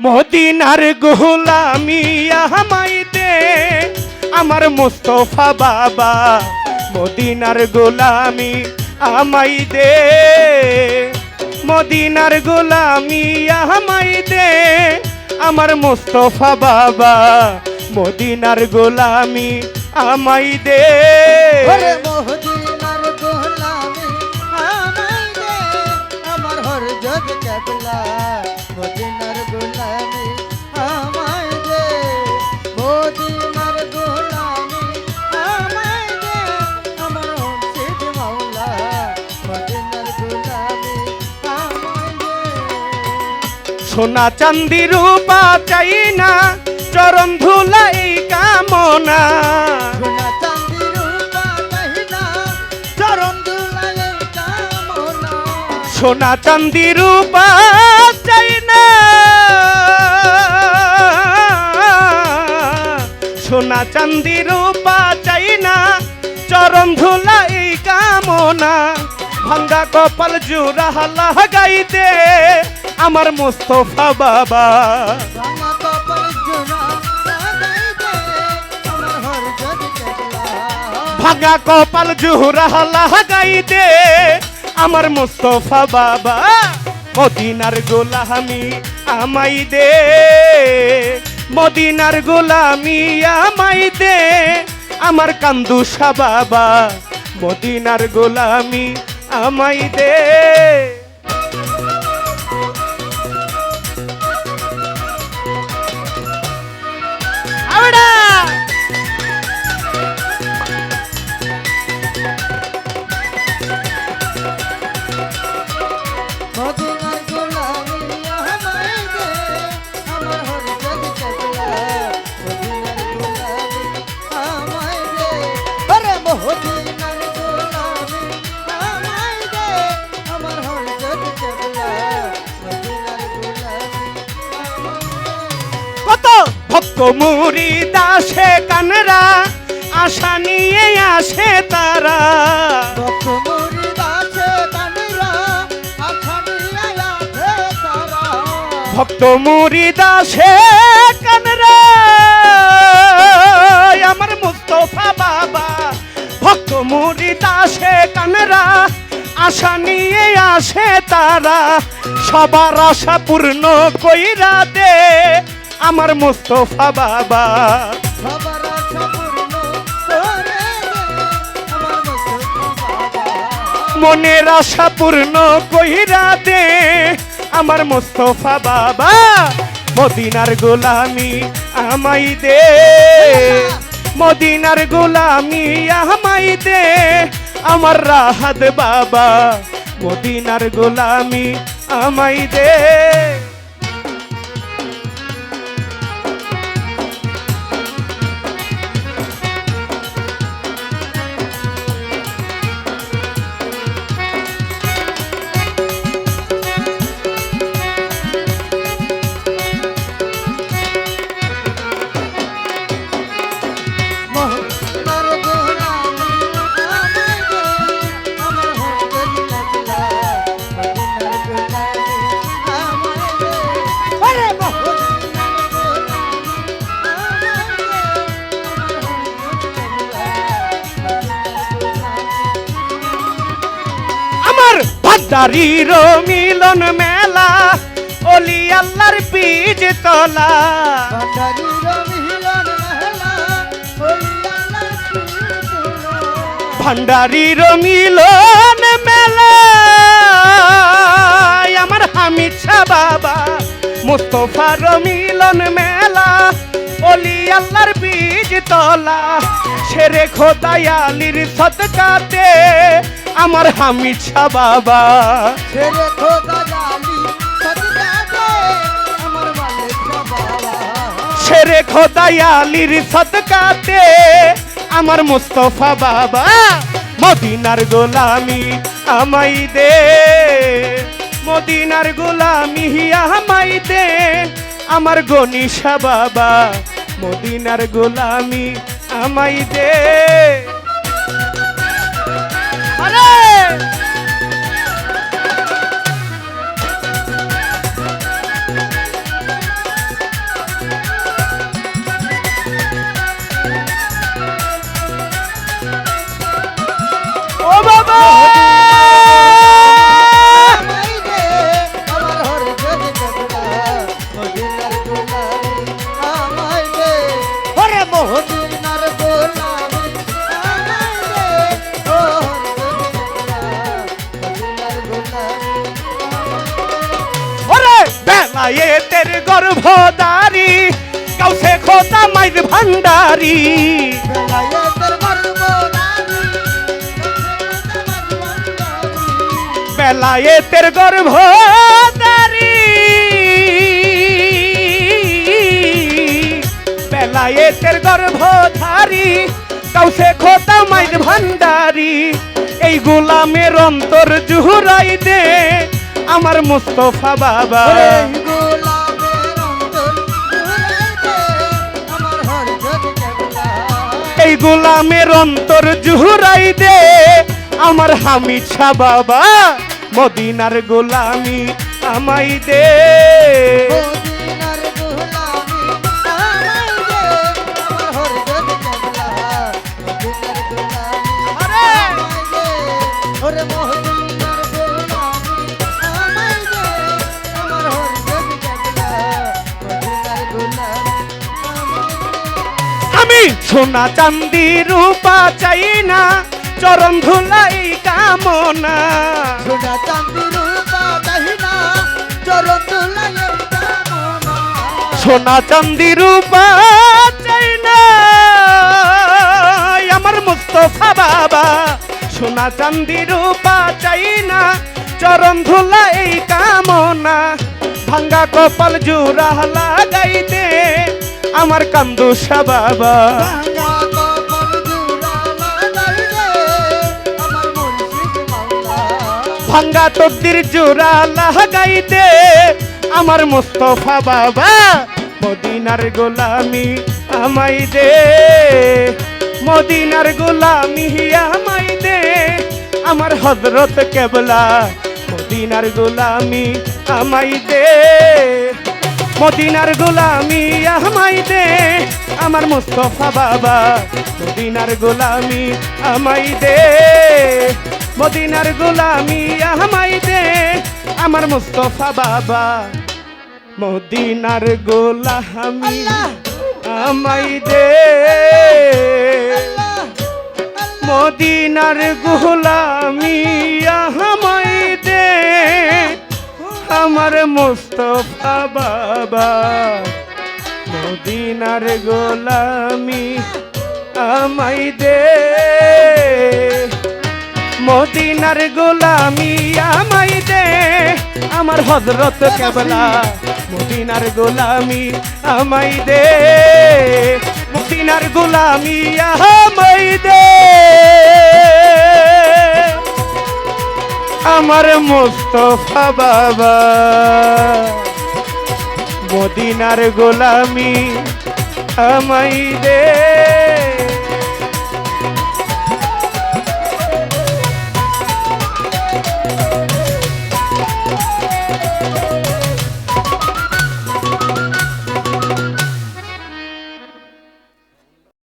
মদিনার গোলামি আমাই দে আমার মোস্তফা বাবা মদিনার গোলামি আমাই দে মদিনার গোলামি আমাই দে আমার মোস্তফা বাবা মদিনার গোলামি আমাই দে গোলামি আমায় দে মদিনার গোলামি আমায় দে আমার হরজিত মাওলা মদিনার গোলামি আমায় দে। সোনা চান্দি রূপা চাই না চরণ ধুলা এই কামনা। সোনা চাঁদি রূপা কহিনা চরণ দুলায়ে কামনা। সোনা চান্দি রূপা চাই না সোনা চান্দি রূপা চাই না চরণ ধুলা এই কামনা। ভাঙ্গা কপাল জোড়া হালা গাইতে আমার মোস্তফা বাবা। রাঙা কপাল জোড়া হালা গাইতে আমার মোস্তফা বাবা। মদিনার গোলামি আমাই দে। মদিনার গোলামি আমাই দে আমার কান্দু বাবা। মদিনার গোলামি আমাই দে ভক্ত মুড়ি দাসে কানরা আশা নিয়ে আসে তারা। ভক্ত মুড়ি দাসে কানরা আমার মুস্তফা বাবা। ভক্ত মুড়ি দাসে কানরা আশা নিয়ে আসে তারা। সবার আশা পূর্ণ কইরা দে। আমার মুস্তফা বাবা। মনের আশা পূর্ণ কইরা দে, আমার মোস্তফা বাবা। মদিনার গোলামি আমাই দে, মদিনার গোলামি আমাই দে, আমার রাহাত বাবা। মদিনার গোলামি আমাই দে। ভাদারির মিলন মেলা অলি আল্লাহর বীজ তলা। ভান্ডারির মিলন মেলা। আমার হামিদ শাহ বাবা মুস্তফার মিলন মেলা অলি আল্লাহর বীজ তলা। সেরে খোদায়ালির সদকাতে আমার হামিদ শাহ বাবা। ছেড়ে খোদা জালি বাবা। সেরে খোদায়ালির সদকাতে আমার মুস্তফা বাবা। মদিনার গোলামি আমাই দে মদিনার গোলামি আমাই দে আমার গনিশা বাবা। মদিনার গোলামি আমাই দে। Hare বেলায়েতের গর্ভদারি কাউসে খোদা মাইর ভান্ডারি বেলায়েতের গর্ভদারি বেলায়েতের গর্ভধারি, কাউসে খোদা মাইর ভান্ডারি এই গোলামের অন্তর জুহুরাই দে আমার মুস্তফা বাবা। গোলামের অন্তর জুহুরাই দে। আমার হামিছা বাবা মদিনার গোলামি আমাই দে। সোনা চান্দি রূপা চাই না চরণ ধুলাই কামনা। সোনা চাঁদি রূপা দাহিনা চরণ দুলাইয়ের কামনা। সোনা চান্দি রূপা চাই না আমার মুস্তফা বাবা। সোনা চান্দি রূপা চাই না চরণ ধুলা এই কামনা। ভাঙ্গা কপাল জোড়া লাগাইতে আমার কান্দুসা বাবা। ভাঙ্গা তকদির জোড়া লাগাইতে আমার মুস্তফা বাবা, মদিনার গোলামি আমাই দে। মদিনার গোলামি আমাই দে, আমার হজরত কেবলা, মদিনার গোলামি আমাই দে। মদিনার গোলামি আমাই দে আমার মুস্তফা বাবা। মদিনার গোলামি আমাই দে মদিনার গোলামি আমাই দে আমার মুস্তফা বাবা। মদিনার গোলামি আমাই দে মদিনার গোলামি দে আমার মুস্তফা বাবা। মদিনার গোলামি আমাই দে। মদিনার গোলামি আমাই দে। আমার হজরত কেবলা, মদিনার গোলামি আমাই দে। মদিনার গোলামি আমাই দে। আমার মোস্তফা বাবা। মদিনার গোলামি আমাই দে।